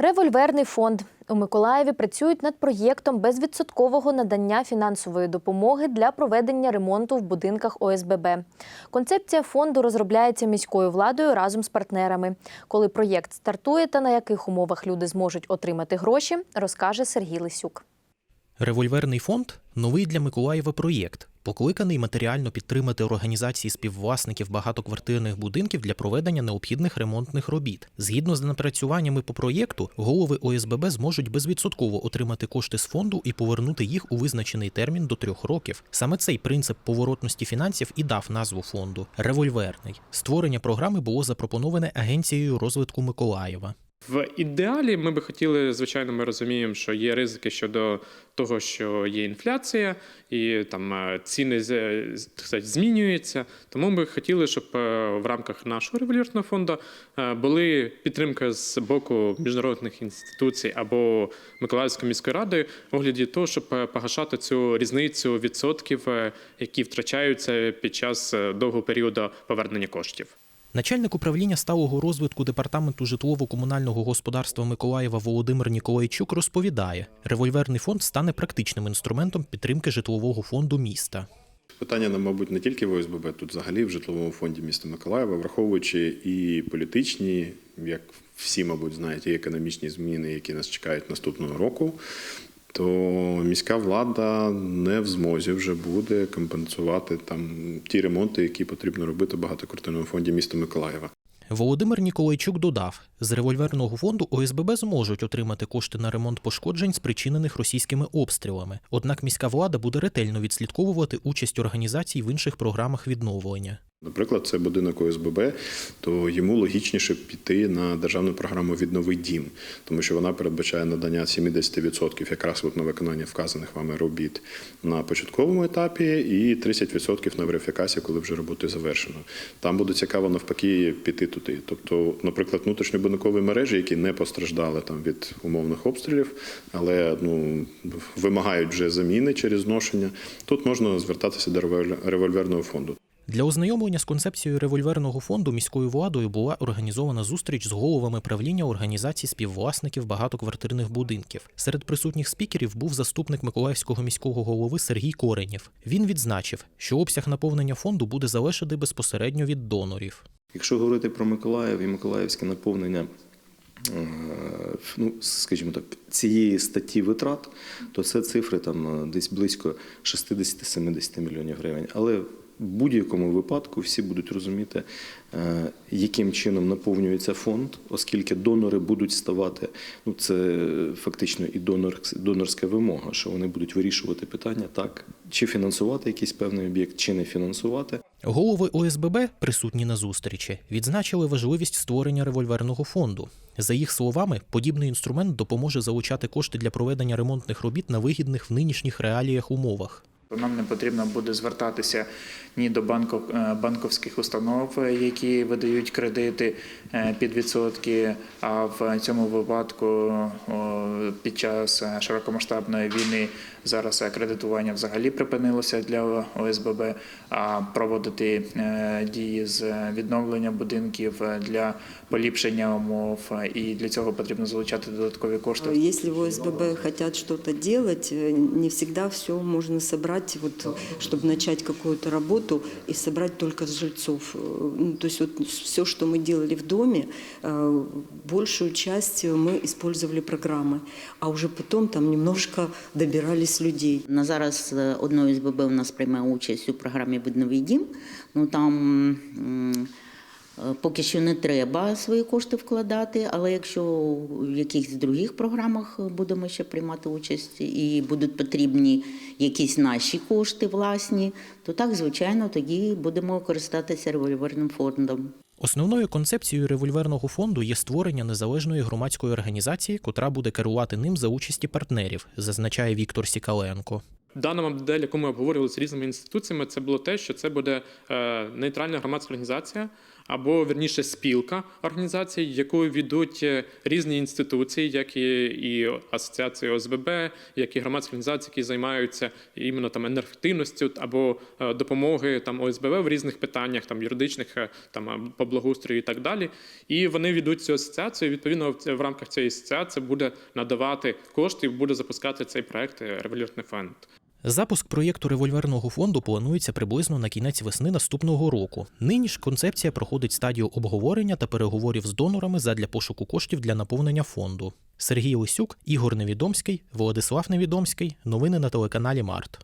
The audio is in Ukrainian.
Револьверний фонд у Миколаєві працюють над проєктом безвідсоткового надання фінансової допомоги для проведення ремонту в будинках ОСББ. Концепція фонду розробляється міською владою разом з партнерами. Коли проєкт стартує та на яких умовах люди зможуть отримати гроші, розкаже Сергій Лисюк. Револьверний фонд новий для Миколаєва проєкт, покликаний матеріально підтримати організації співвласників багатоквартирних будинків для проведення необхідних ремонтних робіт. Згідно з напрацюваннями по проєкту, голови ОСББ зможуть безвідсотково отримати кошти з фонду і повернути їх у визначений термін до трьох років. Саме цей принцип поворотності фінансів і дав назву фонду револьверний. Створення програми було запропоноване агенцією розвитку Миколаєва. В ідеалі ми би хотіли, звичайно, ми розуміємо, що є ризики щодо того, що є інфляція, і там е, ціни з- сказати, змінюються. Тому ми хотіли, щоб е, в рамках нашого революційного фонду е, були підтримка з боку міжнародних інституцій або Миколаївської міської ради в огляді того, щоб е, погашати цю різницю відсотків, е, які втрачаються під час е, довгого періоду повернення коштів. Начальник управління сталого розвитку департаменту житлово-комунального господарства Миколаєва Володимир Ніколайчук розповідає, револьверний фонд стане практичним інструментом підтримки житлового фонду міста. Питання, ну, мабуть, не тільки в ОСББ, тут взагалі в житловому фонді міста Миколаєва, враховуючи і політичні, як всі, мабуть, знають, і економічні зміни, які нас чекають наступного року, то міська влада не в змозі вже буде компенсувати там ті ремонти, які потрібно робити в багатоквартирному фонді міста Миколаєва. Володимир Ніколайчук додав, з револьверного фонду ОСББ зможуть отримати кошти на ремонт пошкоджень, спричинених російськими обстрілами. Однак міська влада буде ретельно відслідковувати участь організацій в інших програмах відновлення. Наприклад, це будинок ОСББ, то йому логічніше піти на державну програму Віднови дім, тому що вона передбачає надання 70% якраз от на виконання вказаних вами робіт на початковому етапі, і 30% на верифікацію, коли вже роботи завершено. Там буде цікаво навпаки піти туди. Тобто, наприклад, внутрішньобудинкові мережі, які не постраждали там від умовних обстрілів, але ну вимагають вже заміни через зношення. Тут можна звертатися до револь- револьверного фонду. Для ознайомлення з концепцією револьверного фонду міською владою була організована зустріч з головами правління організацій співвласників багатоквартирних будинків. Серед присутніх спікерів був заступник Миколаївського міського голови Сергій Коренєв. Він відзначив, що обсяг наповнення фонду буде залежати безпосередньо від донорів. Якщо говорити про Миколаїв і Миколаївське наповнення, ну, скажімо так, цієї статті витрат, то це цифри там е, десь близько 60-70 мільйонів гривень. Але в будь-якому випадку всі будуть розуміти, е, яким чином наповнюється фонд, оскільки донори будуть ставати, ну це фактично і донор, донорська вимога, що вони будуть вирішувати питання так, чи фінансувати якийсь певний об'єкт, чи не фінансувати. Голови ОСББ, присутні на зустрічі, відзначили важливість створення револьверного фонду. За їх словами, подібний інструмент допоможе залучати кошти для проведення ремонтних робіт на вигідних в нинішніх реаліях умовах. Нам не потрібно буде звертатися ні до банков, е, банковських установ, е, які видають кредити е, під відсотки. А в цьому випадку під час широкомасштабної війни зараз кредитування взагалі припинилося для ОСББ. А проводити дії з відновлення будинків для поліпшення умов, і для цього потрібно залучати додаткові кошти. Если в ОСББ что-то делать, э, не всегда все можно собрать, вот, чтобы начать какую-то работу и собрать только с жильцов. Э, ну, то есть вот все, что мы делали в доме, э, большую часть мы использовали программы, а уже потом там немножко добирались людей. На зараз е, одною з ББ у нас приймає участь у програмі «Видновий дім». Ну там м, е, поки що не треба свої кошти вкладати, але якщо в якихось других програмах будемо ще приймати участь і будуть потрібні якісь наші кошти власні, то так, звичайно, тоді будемо користатися револьверним фондом. Основною концепцією револьверного фонду є створення незалежної громадської організації, котра буде керувати ним за участі партнерів, зазначає Віктор Сікаленко. Дана модель, яку ми обговорювали з різними інституціями, це було те, що це буде е, нейтральна громадська організація, або верніше спілка організацій, яку ведуть е, різні інституції, як і, і асоціації ОСББ, як і громадські організації, які займаються іменно там енергоефективністю або е, допомоги там ОСББ в різних питаннях, там юридичних, е, там по благоустрою і так далі. І вони ведуть цю асоціацію. Відповідно, в рамках цієї асоціації буде надавати кошти, буде запускати цей проект револютний фонд. Запуск проєкту револьверного фонду планується приблизно на кінець весни наступного року. Нині ж концепція проходить стадію обговорення та переговорів з донорами задля пошуку коштів для наповнення фонду. Сергій Лисюк, Ігор Невідомський, Владислав Невідомський. Новини на телеканалі Март.